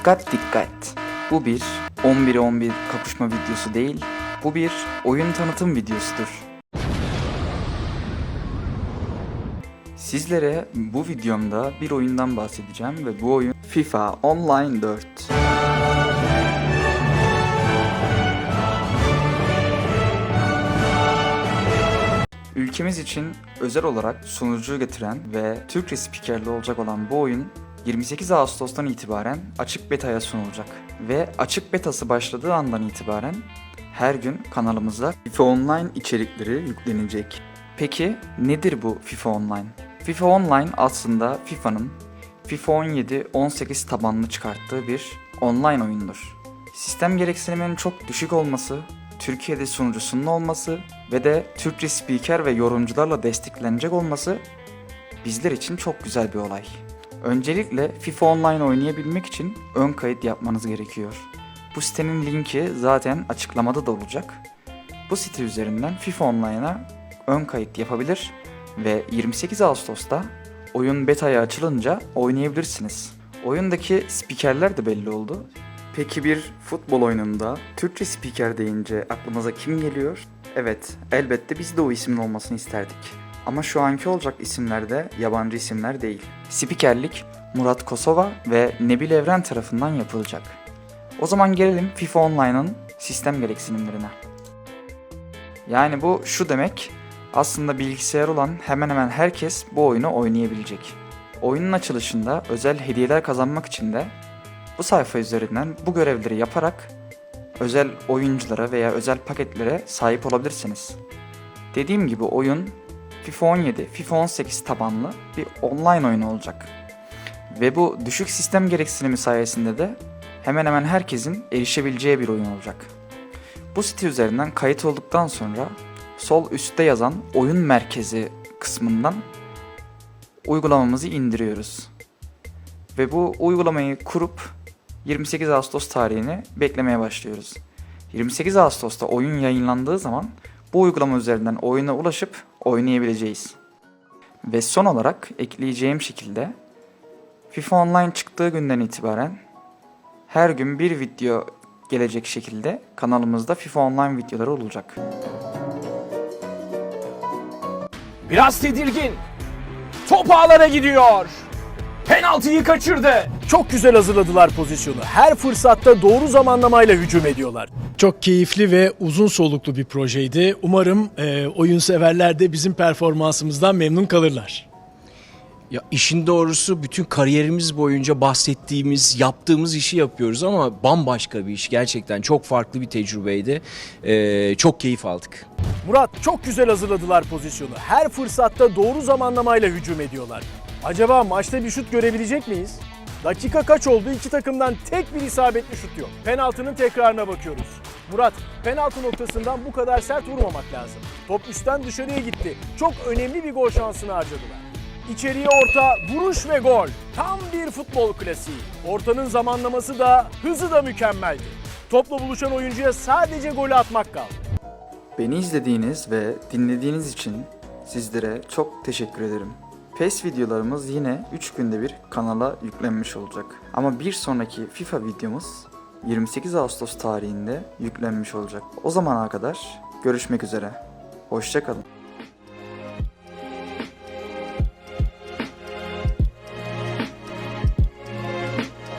Dikkat dikkat. Bu bir 11'e 11 kapışma videosu değil. Bu bir oyun tanıtım videosudur. Sizlere bu videomda bir oyundan bahsedeceğim ve bu oyun FIFA Online 4. Ülkemiz için özel olarak sunucuyu getiren ve Türkçe spikerli olacak olan bu oyun 28 Ağustos'tan itibaren açık betaya sunulacak. Ve açık betası başladığı andan itibaren her gün kanalımızda FIFA Online içerikleri yüklenecek. Peki nedir bu FIFA Online? FIFA Online aslında FIFA'nın FIFA 17-18 tabanlı çıkarttığı bir online oyundur. Sistem gereksiniminin çok düşük olması, Türkiye'de sunucusunun olması ve de Türkçe spiker ve yorumcularla desteklenecek olması bizler için çok güzel bir olay. Öncelikle FIFA Online oynayabilmek için ön kayıt yapmanız gerekiyor. Bu sitenin linki zaten açıklamada da olacak. Bu site üzerinden FIFA Online'a ön kayıt yapabilir ve 28 Ağustos'ta oyun beta'ya açılınca oynayabilirsiniz. Oyundaki spikerler de belli oldu. Peki bir futbol oyununda Türkçe spiker deyince aklımıza kim geliyor? Evet, elbette biz de o ismin olmasını isterdik. Ama şu anki olacak isimler de yabancı isimler değil. Spikerlik Murat Kosova ve Nebil Evren tarafından yapılacak. O zaman gelelim FIFA Online'ın sistem gereksinimlerine. Yani bu şu demek, aslında bilgisayar olan hemen hemen herkes bu oyunu oynayabilecek. Oyunun açılışında özel hediyeler kazanmak için de bu sayfa üzerinden bu görevleri yaparak özel oyunculara veya özel paketlere sahip olabilirsiniz. Dediğim gibi oyun FIFA 17, FIFA 18 tabanlı bir online oyun olacak. Ve bu düşük sistem gereksinimi sayesinde de hemen hemen herkesin erişebileceği bir oyun olacak. Bu site üzerinden kayıt olduktan sonra sol üstte yazan oyun merkezi kısmından uygulamamızı indiriyoruz. Ve bu uygulamayı kurup 28 Ağustos tarihini beklemeye başlıyoruz. 28 Ağustos'ta oyun yayınlandığı zaman bu uygulama üzerinden oyuna ulaşıp oynayabileceğiz. Ve son olarak ekleyeceğim şekilde FIFA Online çıktığı günden itibaren her gün bir video gelecek şekilde kanalımızda FIFA Online videoları olacak. Biraz tedirgin. Top ağlara gidiyor. Penaltıyı kaçırdı. Çok güzel hazırladılar pozisyonu. Her fırsatta doğru zamanlamayla hücum ediyorlar. Çok keyifli ve uzun soluklu bir projeydi. Umarım e, oyun severler de bizim performansımızdan memnun kalırlar. Ya işin doğrusu bütün kariyerimiz boyunca bahsettiğimiz, yaptığımız işi yapıyoruz ama bambaşka bir iş. Gerçekten çok farklı bir tecrübeydi. Ee, çok keyif aldık. Murat çok güzel hazırladılar pozisyonu. Her fırsatta doğru zamanlamayla hücum ediyorlar. Acaba maçta bir şut görebilecek miyiz? Dakika kaç oldu? İki takımdan tek bir isabetli şut yok. Penaltının tekrarına bakıyoruz. Murat, penaltı noktasından bu kadar sert vurmamak lazım. Top üstten dışarıya gitti. Çok önemli bir gol şansını harcadılar. İçeriye orta, vuruş ve gol. Tam bir futbol klasiği. Ortanın zamanlaması da, hızı da mükemmeldi. Topla buluşan oyuncuya sadece golü atmak kaldı. Beni izlediğiniz ve dinlediğiniz için sizlere çok teşekkür ederim. PES videolarımız yine 3 günde bir kanala yüklenmiş olacak. Ama bir sonraki FIFA videomuz 28 Ağustos tarihinde yüklenmiş olacak. O zamana kadar görüşmek üzere. Hoşçakalın.